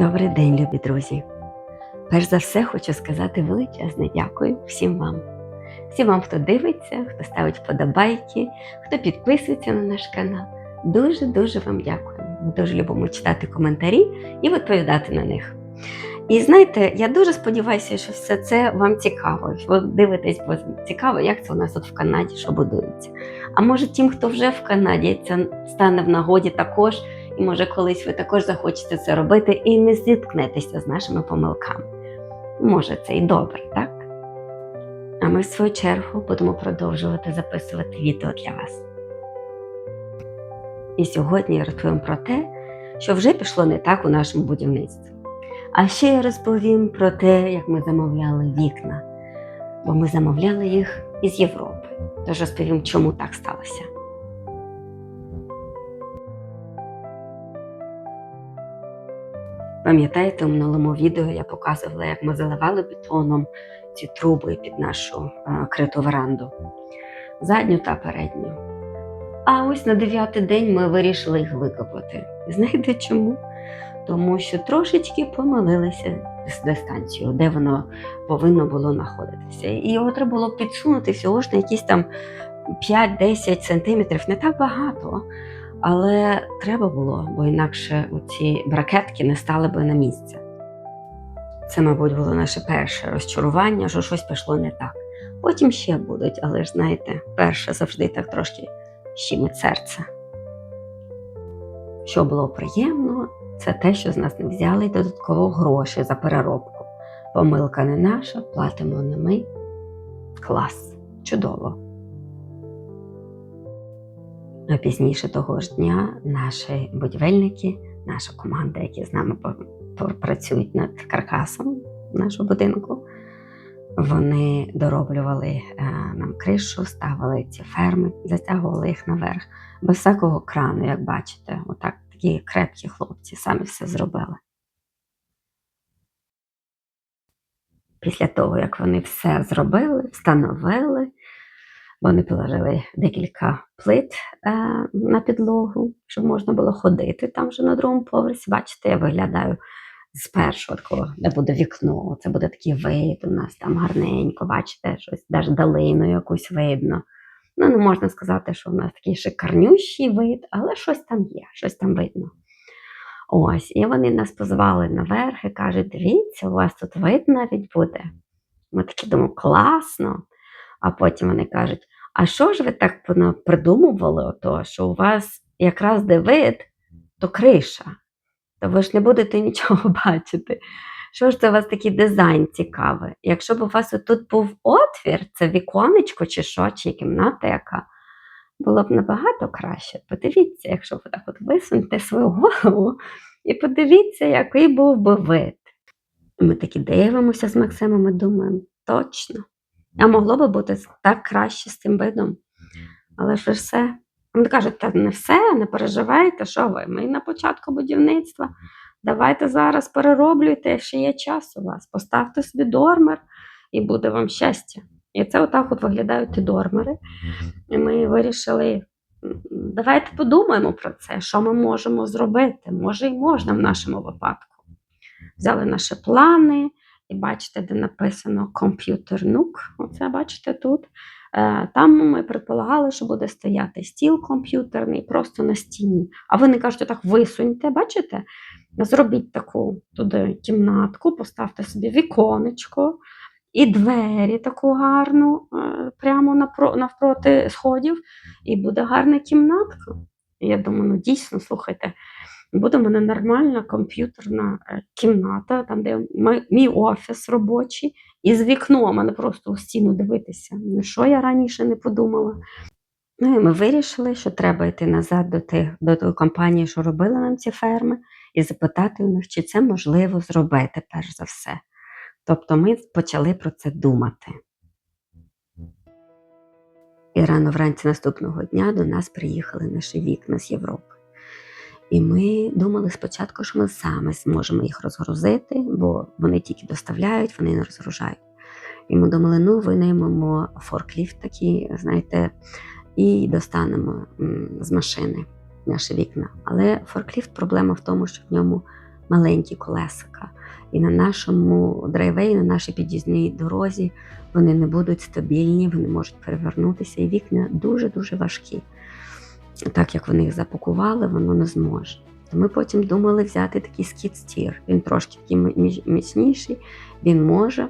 Добрий день, любі друзі! Перш за все хочу сказати величезне дякую всім вам. Всім вам, хто дивиться, хто ставить вподобайки, хто підписується на наш канал. Дуже-дуже вам дякуємо. Ми дуже любимо читати коментарі і відповідати на них. І знаєте, я дуже сподіваюся, що все це вам цікаво. Ви дивитесь, бо цікаво, як це у нас тут в Канаді, що будується. А може, тим, хто вже в Канаді, це стане в нагоді також. Може колись ви також захочете це робити і не зіткнетеся з нашими помилками. Може, це і добре, так? А ми, в свою чергу, будемо продовжувати записувати відео для вас. І сьогодні я розповім про те, що вже пішло не так у нашому будівництві. А ще я розповім про те, як ми замовляли вікна, бо ми замовляли їх із Європи. Тож розповім, чому так сталося. Пам'ятаєте, у минулому відео я показувала, як ми заливали бетоном ці труби під нашу е, криту веранду, задню та передню. А ось на дев'ятий день ми вирішили їх викопати. Знаєте чому? Тому що трошечки помилилися з дистанцією, де воно повинно було знаходитися. І його треба було підсунути всього ж на якісь там 5-10 сантиметрів, не так багато. Але треба було, бо інакше ці бракетки не стали би на місце. Це, мабуть, було наше перше розчарування, що щось пішло не так. Потім ще будуть, але ж знаєте, перше завжди так трошки щемить серце. Що було приємно, це те, що з нас не взяли додатково гроші за переробку. Помилка не наша, платимо не ми. Клас, чудово. А пізніше того ж дня наші будівельники, наша команда, які з нами працюють над каркасом нашого будинку, вони дороблювали е, нам кришу, ставили ці ферми, затягували їх наверх без всякого крану, як бачите, отак такі крепкі хлопці самі все зробили. Після того, як вони все зробили, встановили. Вони положили декілька плит е, на підлогу, щоб можна було ходити там вже на другому поверсі. Бачите, я виглядаю з першого такого, де буде вікно. Це буде такий вид у нас там гарненько, бачите, щось навіть долину якусь видно. Ну, не можна сказати, що у нас такий шикарнющий вид, але щось там є, щось там видно. Ось, і вони нас позвали наверх і кажуть: дивіться, у вас тут вид навіть буде. Ми такі думаємо, класно. А потім вони кажуть: а що ж ви так придумували, ото, що у вас якраз де вид, то криша, то ви ж не будете нічого бачити. Що ж це у вас такий дизайн цікавий? Якщо б у вас тут був отвір, це віконечко чи що, чи кімната яка, було б набагато краще. Подивіться, якщо ви так от висунете свою голову і подивіться, який був би вид. Ми такі дивимося з Максимом і думаємо, точно. А могло би бути так краще з цим видом. Але ж все. Вони кажуть, та не все, не переживайте, що ви? Ми на початку будівництва. Давайте зараз перероблюйте, ще є час у вас. Поставте собі дормер і буде вам щастя. І це отак от виглядають ті дормери. І ми вирішили, давайте подумаємо про це, що ми можемо зробити. Може, і можна в нашому випадку. Взяли наші плани. І бачите, де написано комп'ютер нук. Оце бачите тут. Е, там ми предполагали, що буде стояти стіл комп'ютерний просто на стіні. А вони кажуть, так висуньте, бачите? Зробіть таку туди кімнатку, поставте собі віконечко і двері таку гарну, е, прямо навпроти сходів, і буде гарна кімнатка. Я думаю, ну дійсно, слухайте, буде в мене нормальна комп'ютерна е, кімната, там, де мій офіс робочий, і з вікном, а просто у стіну дивитися. Що я раніше не подумала. Ну і ми вирішили, що треба йти назад до тих, до тої компанії, що робила нам ці ферми, і запитати у них, чи це можливо зробити, перш за все. Тобто ми почали про це думати. І рано вранці наступного дня до нас приїхали наші вікна з Європи. І ми думали спочатку, що ми саме зможемо їх розгрузити, бо вони тільки доставляють, вони не розгружають. І ми думали, ну винаймемо форкліфт такий, знаєте, і достанемо з машини наші вікна. Але форкліфт проблема в тому, що в ньому маленькі колесика. І на нашому драйвеї, на нашій під'їзній дорозі вони не будуть стабільні, вони можуть перевернутися, і вікна дуже-дуже важкі. Так як вони їх запакували, воно не зможе. Ми потім думали взяти такий скіт-стір. Він трошки такий міцніший, він може.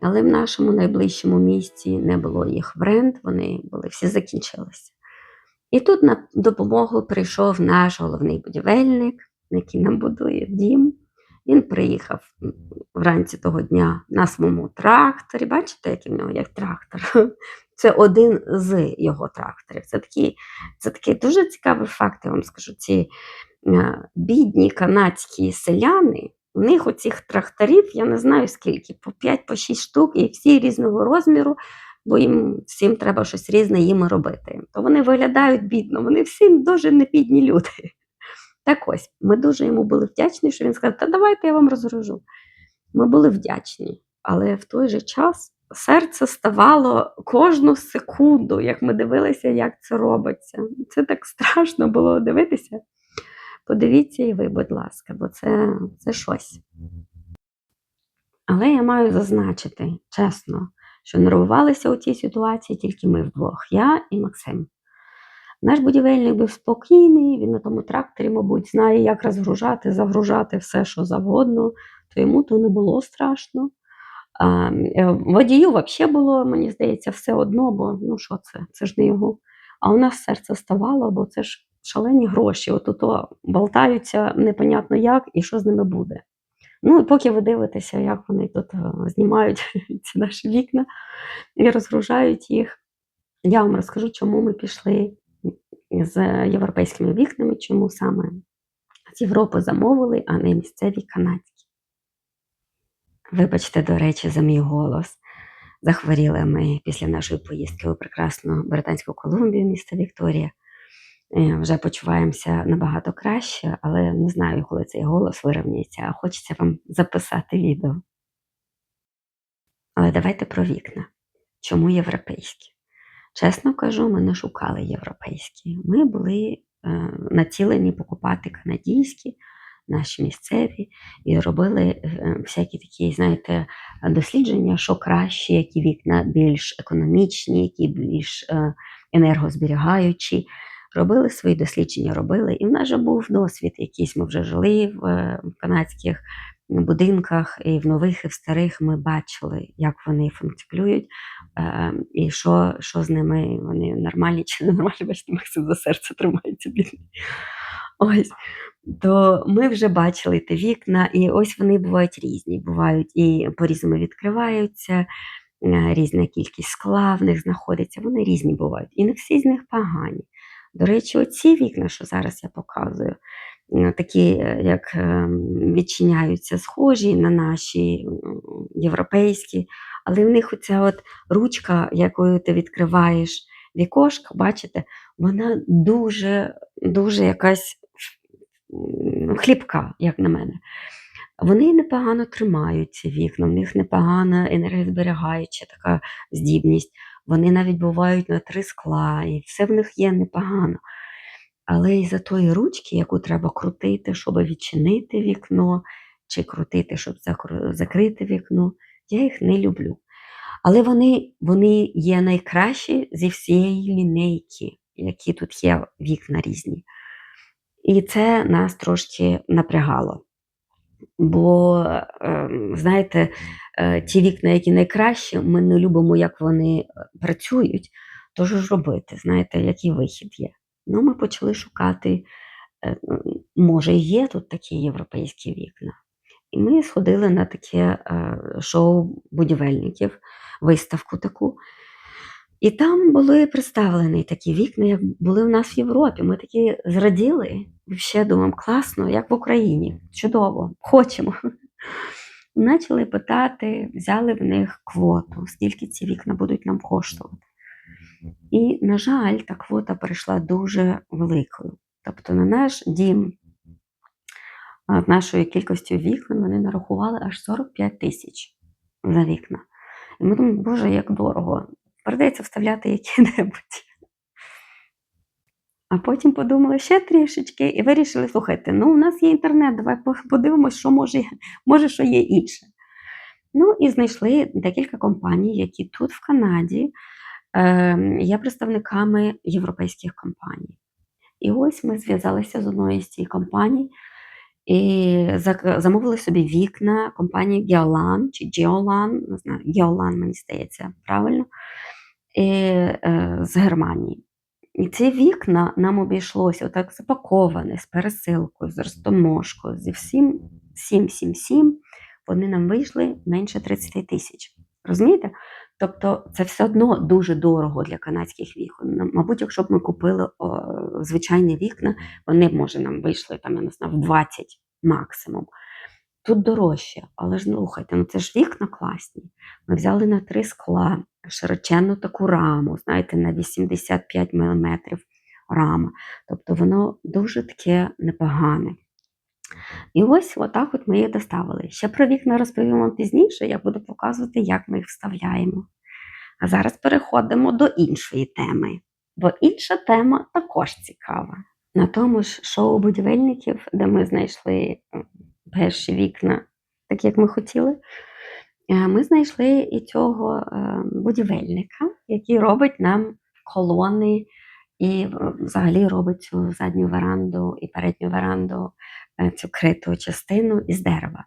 Але в нашому найближчому місці не було їх бренд, вони були всі закінчилися. І тут на допомогу прийшов наш головний будівельник, який нам будує дім. Він приїхав вранці того дня на своєму тракторі. Бачите, який в нього як трактор? Це один з його тракторів. Це такий, це такий дуже цікавий факт, я вам скажу. Ці е, бідні канадські селяни, у них оцих тракторів, я не знаю скільки, по 5 по 6 штук, і всі різного розміру, бо їм всім треба щось різне їм робити. То вони виглядають бідно, вони всі дуже не бідні люди. Так ось, ми дуже йому були вдячні, що він сказав, та давайте я вам розгружу. Ми були вдячні, але в той же час серце ставало кожну секунду, як ми дивилися, як це робиться. Це так страшно було дивитися. Подивіться і ви, будь ласка, бо це, це щось. Але я маю зазначити, чесно, що нервувалися у цій ситуації тільки ми вдвох, я і Максим. Наш будівельник був спокійний, він на тому тракторі, мабуть, знає, як розгружати, загружати все, що завгодно, то йому то не було страшно. А, е, водію взагалі було, мені здається, все одно, бо ну що це? Це ж не його. А у нас серце ставало, бо це ж шалені гроші. От болтаються непонятно як і що з ними буде. Ну і поки ви дивитеся, як вони тут е, знімають ці наші вікна і розгружають їх, я вам розкажу, чому ми пішли з європейськими вікнами, чому саме з Європи замовили, а не місцеві канадські. Вибачте, до речі, за мій голос. Захворіли ми після нашої поїздки у прекрасну Британську Колумбію, місто Вікторія. Е, Вже почуваємося набагато краще, але не знаю, коли цей голос вирівняється, а хочеться вам записати відео. Але давайте про вікна. Чому європейські? Чесно кажу, ми не шукали європейські. Ми були е, націлені покупати канадійські, наші місцеві, і робили е, всякі такі, знаєте, дослідження, що краще, які вікна більш економічні, які більш е, енергозберігаючі. Робили свої дослідження, робили. І в нас вже був досвід якийсь. Ми вже жили в, е, канадських будинках, і в нових, і в старих ми бачили, як вони функціонують, е, і що, що з ними, вони нормальні чи не нормальні, бачите, Максим за серце тримається бідний. Ось. То ми вже бачили ті вікна, і ось вони бувають різні. Бувають і по-різному відкриваються, е, різна кількість скла в них знаходиться, вони різні бувають. І не всі з них погані. До речі, оці вікна, що зараз я показую, такі, е, як е, відчиняються, схожі на наші європейські, але в них оця от ручка, якою ти відкриваєш вікошко, бачите, вона дуже, дуже якась м, хліпка, як на мене. Вони непогано тримають ці вікна, в них непогана енергозберігаюча така здібність. Вони навіть бувають на три скла, і все в них є непогано. Але із-за тої ручки, яку треба крутити, щоб відчинити вікно, чи крутити, щоб закрити вікно, я їх не люблю. Але вони, вони є найкращі зі всієї лінейки, які тут є вікна різні. І це нас трошки напрягало. Бо, ем, знаєте, е, ті вікна, які найкращі, ми не любимо, як вони е, працюють. То що ж робити, знаєте, який вихід є. Ну, ми почали шукати, е, може, є тут такі європейські вікна. І ми сходили на таке е, шоу будівельників, виставку таку. І там були представлені такі вікна, як були в нас в Європі. Ми такі зраділи, ще думаємо, класно, як в Україні, чудово, хочемо. Почали питати, взяли в них квоту, скільки ці вікна будуть нам коштувати. І, на жаль, та квота перейшла дуже великою. Тобто на наш дім з нашою кількістю вікон вони нарахували аж 45 тисяч за вікна. І ми думаємо, боже, як дорого. Придеться вставляти які-небудь. А потім подумали ще трішечки і вирішили, слухайте, ну у нас є інтернет, давай по- подивимось, що може, може, що є інше. Ну і знайшли декілька компаній, які тут в Канаді є представниками європейських компаній. І ось ми зв'язалися з одною з цих компаній і замовили собі вікна компанії Geolan чи Geolan, не знаю, Geolan, мені здається, правильно, і, е, з Германії. І ці вікна нам обійшлося отак запаковане, з пересилкою, з розтоможкою, зі всім, всім, всім, всім, вони нам вийшли менше 30 тисяч. Розумієте? Тобто це все одно дуже дорого для канадських вікон. Мабуть, якщо б ми купили о, звичайні вікна, вони б, може, нам вийшли там, я не знаю, в 20 максимум. Тут дорожче, але ж слухайте, ну це ж вікна класні. Ми взяли на три скла широченну таку раму, знаєте, на 85 мм рама. Тобто воно дуже таке непогане. І ось отак от ми їх доставили. Ще про вікна розповім вам пізніше, я буду показувати, як ми їх вставляємо. А зараз переходимо до іншої теми. Бо інша тема також цікава. На тому ж шоу будівельників, де ми знайшли перші вікна, так як ми хотіли, е, ми знайшли і цього е, будівельника, який робить нам колони і е, взагалі робить цю задню веранду і передню веранду, цю криту частину із дерева.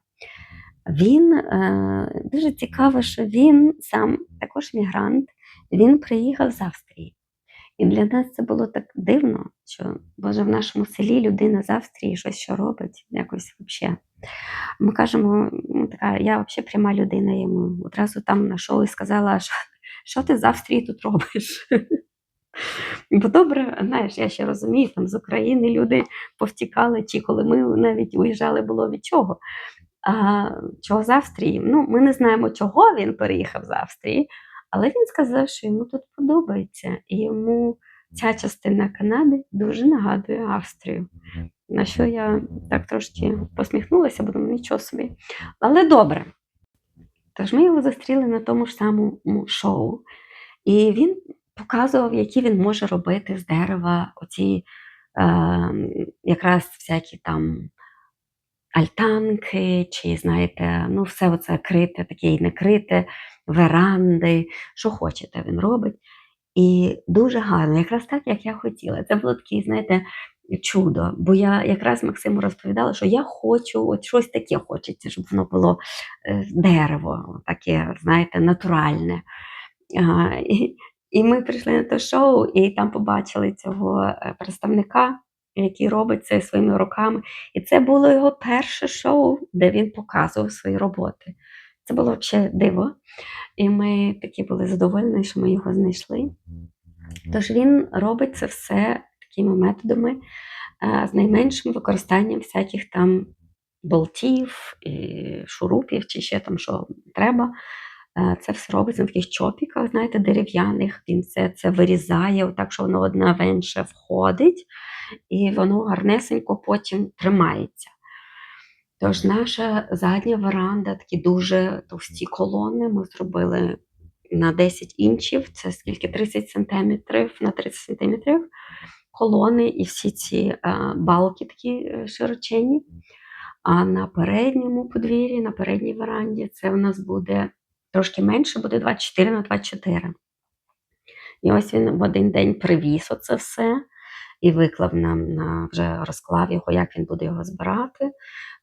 Він е, дуже цікаво, що він сам також мігрант, він приїхав з Австрії. І для нас це було так дивно, що Боже, в нашому селі людина з Австрії щось що робить, якось взагалі. Ми кажемо, ну, така, я взагалі пряма людина йому одразу там на шоу і сказала, що ти з Австрії тут робиш? Бо добре, знаєш, я ще розумію, там з України люди повтікали, чи коли ми навіть уїжджали, було від чого. А чого з Австрії? Ну, ми не знаємо, чого він переїхав з Австрії, але він сказав, що йому тут подобається, і йому ця частина Канади дуже нагадує Австрію. На що я так трошки посміхнулася, бо думаю, нічого собі. Але добре. Тож ми його зустріли на тому ж самому шоу, і він показував, які він може робити з дерева оці е, якраз всякі там альтанки, чи, знаєте, ну, все оце крите, таке і не крите, веранди, що хочете, він робить. І дуже гарно, якраз так, як я хотіла. Це було таке, знаєте, чудо. Бо я якраз Максиму розповідала, що я хочу, от щось таке хочеться, щоб воно було е, дерево, таке, знаєте, натуральне. А, і, і ми прийшли на те шоу, і там побачили цього е, представника, який робить це своїми руками. І це було його перше шоу, де він показував свої роботи. Це було взагалі диво. І ми такі були задоволені, що ми його знайшли. Тож він робить це все такими методами е, з найменшим використанням всяких там болтів, і шурупів чи ще там що треба. Е, Це все робиться на таких чопіках, знаєте, дерев'яних. Він це, це вирізає, так що воно одне в інше входить, і воно гарнесенько потім тримається. Тож наша задня веранда, такі дуже товсті колони, ми зробили на 10 інчів, це скільки 30 сантиметрів на 30 сантиметрів колони і всі ці е, балки такі е, широченні. А на передньому подвір'ї, на передній веранді, це у нас буде трошки менше, буде 24 на 24. І ось він в один день привіз оце все і виклав нам на вже розклав його, як він буде його збирати.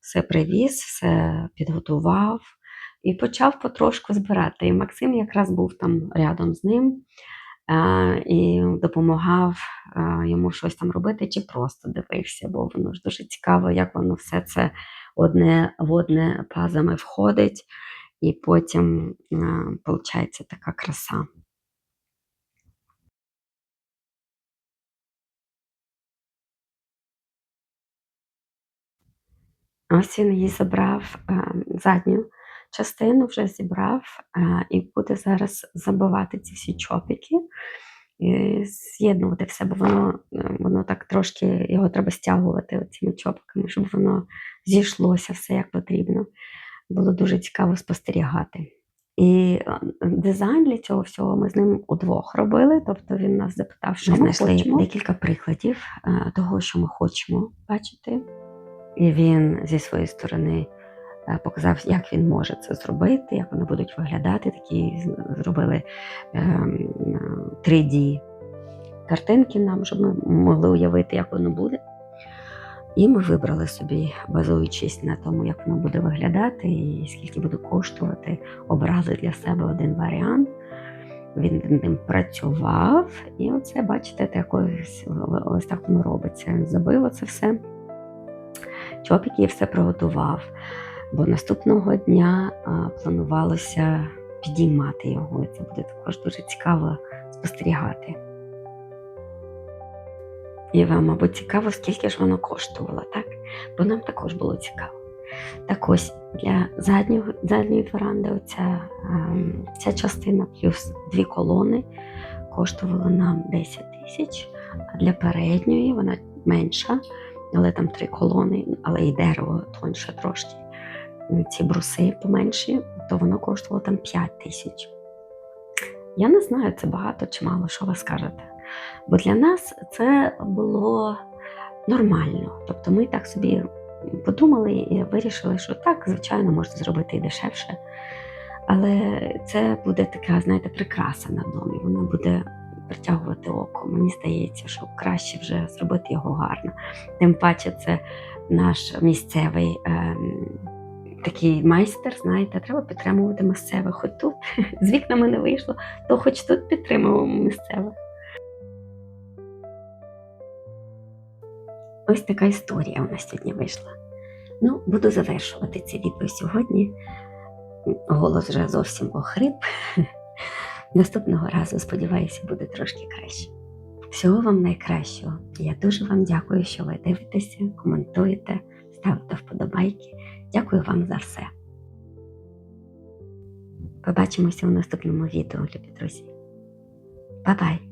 Все привіз, все підготував і почав потрошку збирати. І Максим якраз був там рядом з ним і допомагав йому щось там робити, чи просто дивився, бо воно ж дуже цікаво, як воно все це одне в одне пазами входить, і потім виходить така краса. Ось він її забрав задню частину, вже зібрав і буде зараз забивати ці всі чопики, з'єднувати все, бо воно, воно так трошки його треба стягувати цими чопиками, щоб воно зійшлося все як потрібно. Було дуже цікаво спостерігати. І дизайн для цього всього ми з ним удвох робили. Тобто він нас запитав, що Ми ми знайшли хочемо. декілька прикладів е, того, що ми хочемо бачити. І він зі своєї сторони е, показав, як він може це зробити, як вони будуть виглядати. Такі зробили ем, е, 3D картинки нам, щоб ми могли уявити, як воно буде. І ми вибрали собі, базуючись на тому, як воно буде виглядати і скільки буде коштувати, обрали для себе один варіант. Він ним працював, і оце, бачите, так ось, так воно робиться. Забив оце все. Чопік і все приготував. Бо наступного дня планувалося підіймати його. І це буде також дуже цікаво спостерігати. І вам, мабуть, цікаво, скільки ж воно коштувало, так? Бо нам також було цікаво. Так ось для заднього, задньої веранди оця, ем, ця частина плюс дві колони коштувала нам 10 тисяч, а для передньої вона менша, але там три колони, але і дерево тоньше трошки. Ці бруси поменші, то воно коштувало там 5 тисяч. Я не знаю, це багато чи мало, що ви скажете. Бо для нас це було нормально. Тобто ми так собі подумали і вирішили, що так, звичайно, можна зробити і дешевше. Але це буде така, знаєте, прикраса на домі. Вона буде притягувати око. Мені здається, що краще вже зробити його гарно. Тим паче, це наш місцевий. ем, Такий майстер, знаєте, треба підтримувати місцевих. Хоч тут з вікнами не вийшло, то хоч тут підтримуємо місцевих. Ось така історія у нас сьогодні вийшла. Ну, буду завершувати це відео сьогодні. Голос вже зовсім охрип. Наступного разу, сподіваюся, буде трошки краще. Всього вам найкращого. Я дуже вам дякую, що ви дивитеся, коментуєте, ставите вподобайки. Дякую вам за все. Побачимося у наступному відео, любі друзі. Па-бай!